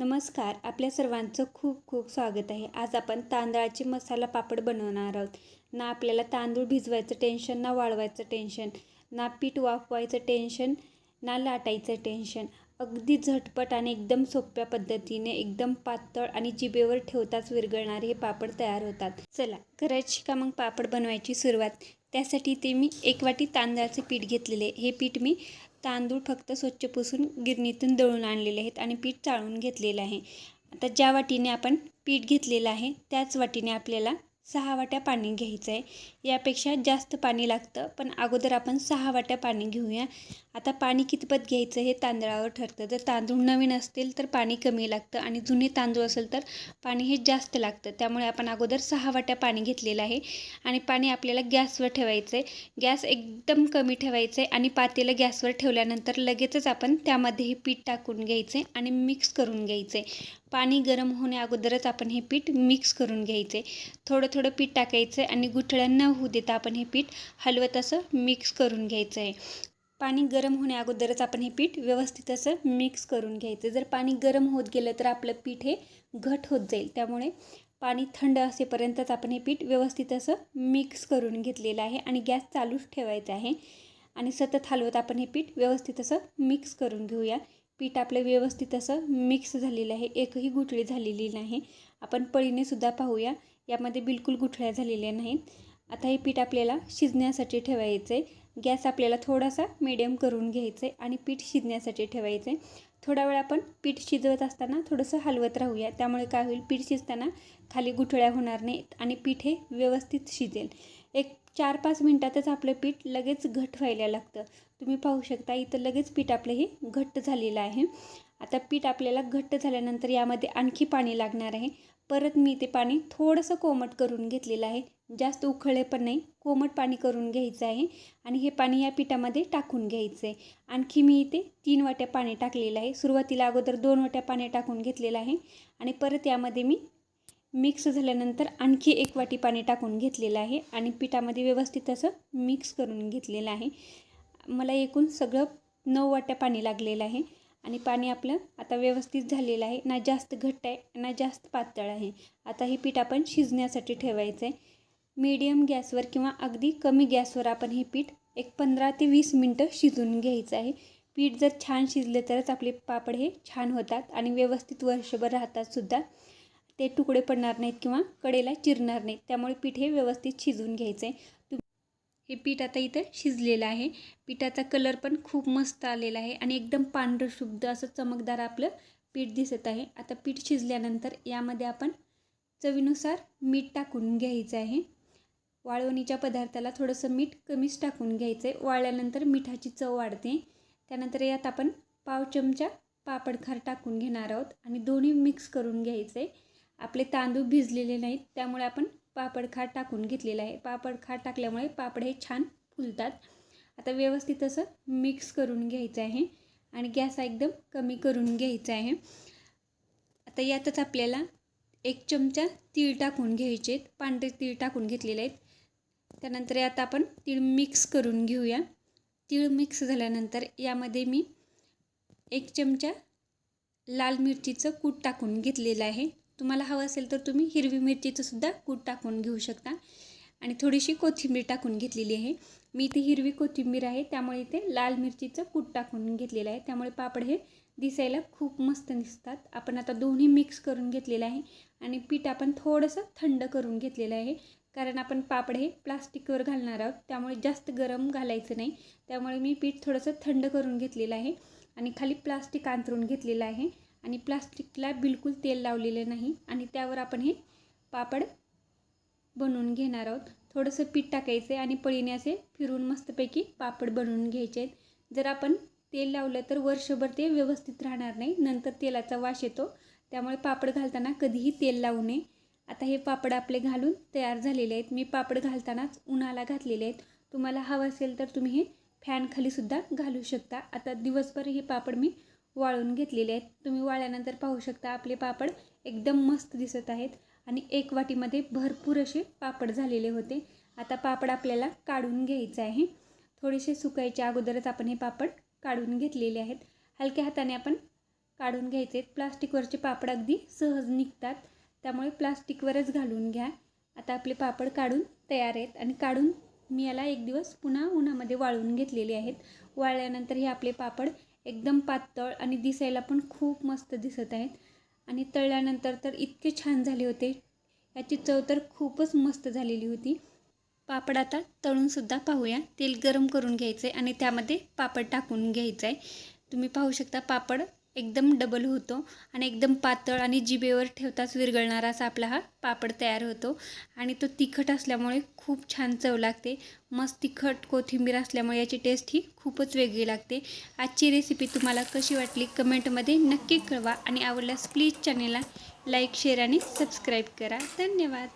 नमस्कार आपल्या सर्वांचं खूप खूप स्वागत आहे. आज आपण तांदळाचे मसाला पापड बनवणार आहोत. ना आपल्याला तांदूळ भिजवायचं टेन्शन ना वाळवायचं टेन्शन ना पीठ वाफवायचं टेन्शन ना लाटायचं टेन्शन अगदी झटपट आणि एकदम सोप्या पद्धतीने एकदम पातळ आणि जिभेवर ठेवताच विरघळणारे हे पापड तयार होतात. चला करायची का मग पापड बनवायची सुरुवात. त्यासाठी ते मी एक वाटी तांदळाचे पीठ घेतलेले हे पीठ मी तांदूळ फक्त स्वच्छ पुसून गिरणीतून दळून आणलेले आहेत आणि पीठ चाळून घेतलेलं आहे. आता ज्या वाटीने आपण पीठ घेतलेलं आहे त्याच वाटीने आपल्याला सहा वाट्या पाणी घ्यायचं आहे यापेक्षा जास्त पाणी लागतं पण अगोदर आपण सहा वाट्या पाणी घेऊया. आता पाणी कितपत घ्यायचं हे तांदळावर ठरतं. जर तांदूळ नवीन असतील तर पाणी कमी लागतं आणि जुने तांदूळ असेल तर पाणी हे जास्त लागतं. त्यामुळे आपण अगोदर सहा वाट्या पाणी घेतलेलं आहे आणि पाणी आपल्याला गॅसवर ठेवायचं आहे गॅस एकदम कमी ठेवायचं आहे आणि पातेलं गॅसवर ठेवल्यानंतर लगेचच आपण त्यामध्ये हे पीठ टाकून घ्यायचं आहे आणि मिक्स करून घ्यायचं आहे पाणी गरम होण्या अगोदरच आपण हे पीठ मिक्स करून घ्यायचं आहे थोडं थोडं पीठ टाकायचं आहे आणि गुठळ्या न होऊ देता आपण हे पीठ हलवत असं मिक्स करून घ्यायचं आहे पाणी गरम होण्या अगोदरच आपण हे पीठ व्यवस्थित असं मिक्स करून घ्यायचं जर पाणी गरम होत गेलं तर आपलं पीठ हे घट होत जाईल. त्यामुळे पाणी थंड असेपर्यंतच आपण हे पीठ व्यवस्थित असं मिक्स करून घेतलेलं आहे आणि गॅस चालूच ठेवायचा आहे. आणि सतत हलवत आपण हे पीठ व्यवस्थित असं मिक्स करून घेऊया. पीठ आपलं व्यवस्थित असं मिक्स झालेलं आहे. एकही गुठळी झालेली नाही. आपण पळीने सुद्धा पाहूया. यामध्ये बिलकुल गुठळ्या झालेल्या नाहीत. आता हे पीठ आपल्याला शिजण्यासाठी ठेवायचं आहे गॅस आपल्याला थोडासा मिडियम करून घ्यायचं आहे आणि पीठ शिजण्यासाठी ठेवायचं आहे थोडा वेळ आपण पीठ शिजवत असताना थोडंसं हलवत राहूया. त्यामुळे काय होईल? पीठ शिजताना खाली गुठळ्या होणार नाहीत आणि पीठ हे व्यवस्थित शिजेल. एक चार पाच मिनटातच आपलं पीठ लगेच घट व्हायला लागतं. तुम्ही पाहू शकता इथं लगेच पीठ आपलं हे घट्ट झालेलं आहे. आता पीठ आपल्याला घट्ट झाल्यानंतर यामध्ये आणखी पाणी लागणार आहे. परत मी ते पाणी थोडंसं कोमट करून घेतलेलं आहे. जास्त उखळे पण नाही. कोमट पाणी करून घ्यायचं आहे आणि हे पाणी या पिठामध्ये टाकून घ्यायचं आहे. आणखी मी इथे तीन वाट्या पाणी टाकलेलं आहे. सुरुवातीला अगोदर दोन वाट्या पाणी टाकून घेतलेलं आहे आणि परत यामध्ये मी मिक्स झाल्यानंतर आणखी एक वाटी पाणी टाकून घेतलेलं आहे आणि पिठामध्ये व्यवस्थित असं मिक्स करून घेतलेलं आहे. मला एकूण सगळं नऊ वाट्या पाणी लागलेलं आहे. आणि पाणी आपलं आता व्यवस्थित झालेलं आहे. ना जास्त घट्ट आहे ना जास्त पातळ आहे. आता हे पीठ आपण शिजण्यासाठी ठेवायचं आहे. मीडियम गॅसवर किंवा अगदी कमी गॅसवर आपण हे पीठ एक पंधरा ते वीस मिनटं शिजून घ्यायचं आहे. पीठ जर छान शिजले तरच आपले पापड हे छान होतात आणि व्यवस्थित वर्षभर राहतात सुद्धा. ते तुकडे पडणार नाहीत किंवा कडेला चिरणार नाहीत. त्यामुळे पीठ हे व्यवस्थित शिजून घ्यायचं आहे. हे पीठ आता इथं शिजलेलं आहे. पिठाचा कलर पण खूप मस्त आलेला आहे आणि एकदम पांढरं शुद्ध असं चमकदार आपलं पीठ दिसत आहे. आता पीठ शिजल्यानंतर यामध्ये आपण चवीनुसार मीठ टाकून घ्यायचं आहे. वाळवणीच्या पदार्थाला थोडंसं मीठ कमीच टाकून घ्यायचं आहे वाळल्यानंतर मिठाची चव वाढते. त्यानंतर यात आपण पाव चमचा पापडखार टाकून घेणार आहोत आणि दोन्ही मिक्स करून घ्यायचं आहे आपले तांदूळ भिजलेले नाहीत त्यामुळे आपण पापड खार टाकून घेतलेलं आहे. पापड खार टाकल्यामुळे पापड हे छान फुलतात. आता व्यवस्थित असं मिक्स करून घ्यायचं आहे आणि गॅस एकदम कमी करून घ्यायचा आहे. आता यातच आपल्याला एक चमचा तीळ टाकून घ्यायचे आहेत. पांढरे तीळ टाकून घेतलेले आहेत. त्यानंतर आता आपण तीळ मिक्स करून घेऊया. तीळ मिक्स झाल्यानंतर यामध्ये मी एक चमचा लाल मिरचीचं कूट टाकून घेतलेलं आहे. तुम्हाला हवं असेल तर तुम्ही हिरवी मिरचीचं सुद्धा कूट टाकून घेऊ शकता. आणि थोडीशी कोथिंबीर टाकून घेतलेली आहे. मी इथे हिरवी कोथिंबीर आहे त्यामुळे इथे लाल मिरचीचं कूट टाकून घेतलेलं आहे. त्यामुळे पापड हे दिसायला खूप मस्त दिसतात. आपण आता दोन्ही मिक्स करून घेतलेलं आहे आणि पीठ आपण थोडंसं थंड करून घेतलेलं आहे. कारण आपण पापड हे प्लास्टिकवर घालणार आहोत त्यामुळे जास्त गरम घालायचं नाही. त्यामुळे मी पीठ थोडंसं थंड करून घेतलेलं आहे आणि खाली प्लास्टिक अंतरून घेतलेलं आहे. आणि प्लास्टिकला बिलकुल तेल लावलेलं नाही आणि त्यावर आपण हे पापड बनवून घेणार आहोत. थोडंसं पीठ टाकायचं आहे आणि पळीने असे फिरून मस्तपैकी पापड बनवून घ्यायचे आहेत. जर आपण तेल लावलं तर वर्षभर ते व्यवस्थित राहणार नाही. नंतर तेलाचा वास येतो. त्यामुळे पापड घालताना कधीही तेल लावू नये. आता हे पापड आपले घालून तयार झालेले आहेत. मी पापड घालतानाच उन्हाला घातलेले आहेत. तुम्हाला हवं असेल तर तुम्ही हे फॅनखालीसुद्धा घालू शकता. आता दिवसभर हे पापड मी वाळून घेतलेले आहेत. तुम्ही वाळल्यानंतर पाहू शकता आपले पापड एकदम मस्त दिसत आहेत आणि एक वाटीमध्ये भरपूर असे पापड झालेले होते. आता पापड आपल्याला काढून घ्यायचं आहे. थोडेसे सुकायच्या अगोदरच आपण हे पापड काढून घेतलेले आहेत. हलक्या हाताने आपण काढून घ्यायचे आहेत. प्लास्टिकवरचे पापड अगदी सहज निघतात. त्यामुळे प्लास्टिकवरच घालून घ्या. आता आपले पापड काढून तयार आहेत आणि काढून मी याला एक दिवस पुन्हा उन्हामध्ये वाळवून घेतलेले आहेत. वाळल्यानंतर हे आपले पापड एकदम पातळ आणि दिसायला पण खूप मस्त दिसत आहेत. आणि तळल्यानंतर तर इतके छान झाले होते. याची चव तर खूपच मस्त झालेली होती. पापड आता तळूनसुद्धा पाहूया. तेल गरम करून घ्यायचं आहे आणि त्यामध्ये पापड टाकून घ्यायचं आहे तुम्ही पाहू शकता पापड एकदम डबल होतो आणि एकदम पातळ आणि जिभेवर ठेवताच विरघळणारा असा आपला हा पापड तयार होतो. आणि तो तिखट असल्यामुळे खूप छान चव लागते. मस्त तिखट कोथिंबीर असल्यामुळे याची टेस्ट ही खूपच वेगळी लागते. आजची रेसिपी तुम्हाला कशी वाटली कमेंटमध्ये नक्की कळवा. आणि आवडल्यास प्लीज चॅनेलला लाईक शेअर आणि सबस्क्राईब करा. धन्यवाद.